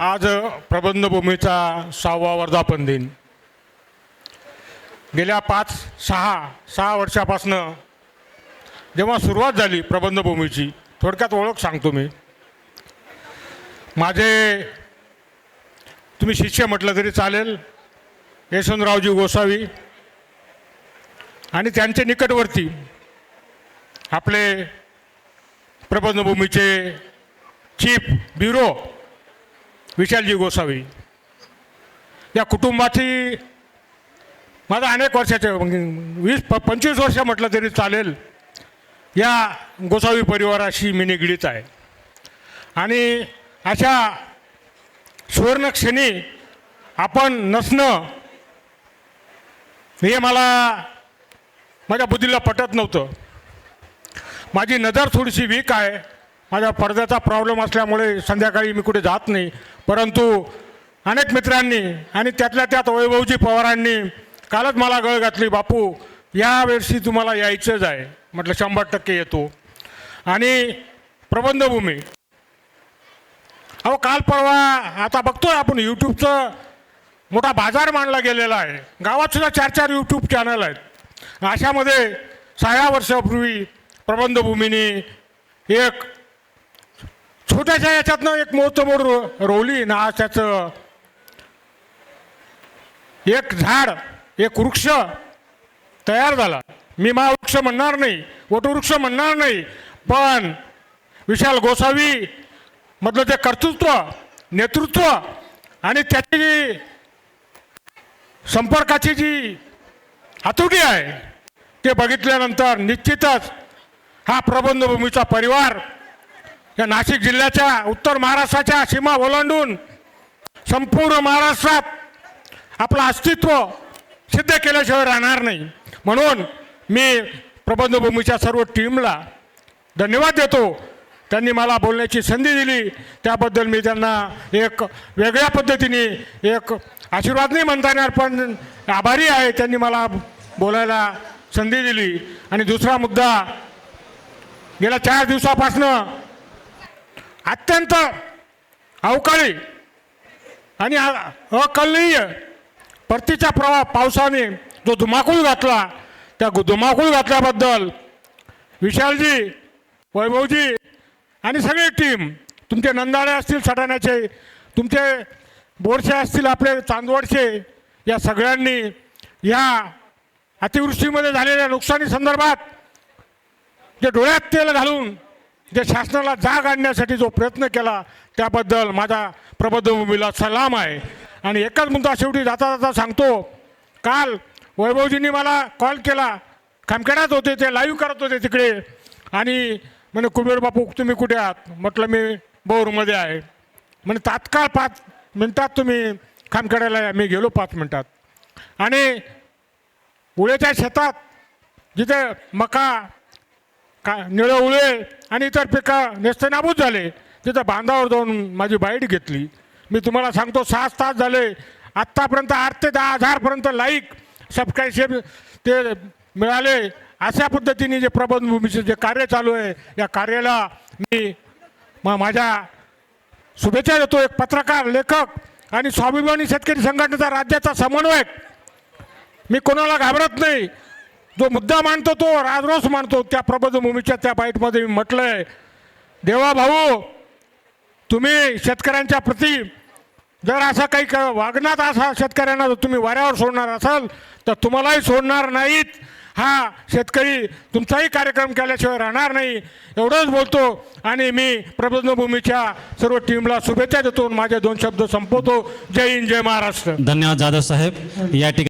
आज प्रबंधभूमीचा सहावा वर्धापन दिन. गेल्या पाच सहा सहा वर्षापासनं जेव्हा सुरुवात झाली प्रबंधभूमीची थोडक्यात ओळख सांगतो मी. माझे तुम्ही शिष्य म्हटलं तरी चालेल यशवंतरावजी गोसावी आणि त्यांचे निकटवर्ती आपले प्रबंधभूमीचे चीफ ब्युरो विशालजी गोसावी. या कुटुंबाची माझा अनेक वर्षाचे वीस प पंचवीस वर्ष म्हटलं तरी चालेल. या गोसावी परिवाराशी मी निगडीत आहे. आणि अशा सुवर्णक्षणी आपण नसणं हे मला माझ्या बुद्धीला पटत नव्हतं. माझी नजर थोडीशी वीक आहे. माझ्या पडद्याचा प्रॉब्लेम असल्यामुळे संध्याकाळी मी कुठे जात नाही. परंतु अनेक मित्रांनी आणि त्यातल्या त्यात वैभवजी पवारांनी कालच मला गळ घातली बापू यावर्षी तुम्हाला यायचंच आहे. म्हटलं शंभर टक्के येतो. आणि प्रबंधभूमी. अहो काल परवा आता बघतोय आपण यूट्यूबचं मोठा बाजार मानला गेलेला आहे. गावात सुद्धा चार चार यूट्यूब चॅनल आहेत. अशामध्ये सहा वर्षापूर्वी प्रबंधभूमीने एक छोट्याशा याच्यातनं एक मोठमोठ रोवली ना आज त्याचं एक झाड एक वृक्ष तयार झाला. मी महावृक्ष म्हणणार नाही वटवृक्ष म्हणणार नाही पण विशाल गोसावी मधलं ते कर्तृत्व नेतृत्व आणि त्याची जी संपर्काची जी हातोटी आहे ते बघितल्यानंतर निश्चितच हा प्रबंधभूमीचा परिवार या नाशिक जिल्ह्याच्या उत्तर महाराष्ट्राच्या सीमा ओलांडून संपूर्ण महाराष्ट्रात आपलं अस्तित्व सिद्ध केल्याशिवाय राहणार नाही. म्हणून मी प्रबंधभूमीच्या सर्व टीमला धन्यवाद देतो. त्यांनी मला बोलण्याची संधी दिली. त्याबद्दल मी त्यांना एक वेगळ्या पद्धतीने एक आशीर्वाद नाही म्हणता येणार पण आभारी आहे. त्यांनी मला बोलायला संधी दिली. आणि दुसरा मुद्दा गेल्या चार दिवसापासनं अत्यंत अवकाळी आणि अ- अकलनीय परतीच्या प्रवाह पावसाने जो धुमाकूळ घातला त्या धुमाकूळ घातल्याबद्दल विशालजी वैभवजी आणि सगळी टीम तुमचे नंदाळे असतील सटाण्याचे तुमचे बोरसे असतील आपले चांदवडचे या सगळ्यांनी या अतिवृष्टीमध्ये झालेल्या नुकसानी संदर्भात जे डोळ्यात तेल घालून जे शासनाला जाग आणण्यासाठी जो प्रयत्न केला त्याबद्दल माझा प्रबोधभूमीला सलाम आहे. आणि एकच मुद्दा शेवटी जाता जाता सांगतो. काल वैभवजींनी मला कॉल केला. खामखेड्यात होते ते लाईव्ह करत होते तिकडे. आणि म्हणे कुबेर बापू तुम्ही कुठे आहात? म्हटलं मी बोरमध्ये आहे. म्हणे तात्काळ पाच मिनटात तुम्ही खामखेड्याला या मी गेलो पाच मिनटात. आणि उळेच्या शेतात जिथे मका का निळं उळे आणि इतर पिकं नेस्तनाबूत झाले. तिथं बांधावर जाऊन माझी बाईट घेतली. मी तुम्हाला सांगतो सहा तास झाले. आत्तापर्यंत आठ ते दहा हजारपर्यंत लाईक सबस्क्राईब ते मिळाले. अशा पद्धतीने जे प्रबंधभूमीचे जे कार्य चालू आहे या कार्याला मी मग माझ्या शुभेच्छा देतो. एक पत्रकार लेखक आणि स्वाभिमानी शेतकरी संघटनेचा राज्याचा समन्वयक. मी कोणाला घाबरत नाही. जो मुद्दा मांडतो तो राजरोस मांडतो त्या प्रबोधभूमीच्या त्या बाईटमध्ये मी म्हटलंय देवा भाऊ तुम्ही शेतकऱ्यांच्या प्रती जर असं काही क वागण्यात असा शेतकऱ्यांना जर तुम्ही वाऱ्यावर सोडणार असाल तर तुम्हालाही सोडणार नाहीत. हा शेतकरी तुमचाही कार्यक्रम केल्याशिवाय राहणार नाही. एवढंच बोलतो आणि मी प्रबोधभूमीच्या सर्व टीमला शुभेच्छा देतो माझे दोन शब्द संपवतो. जय हिंद जय महाराष्ट्र. धन्यवाद जाधव साहेब. या ठिकाणी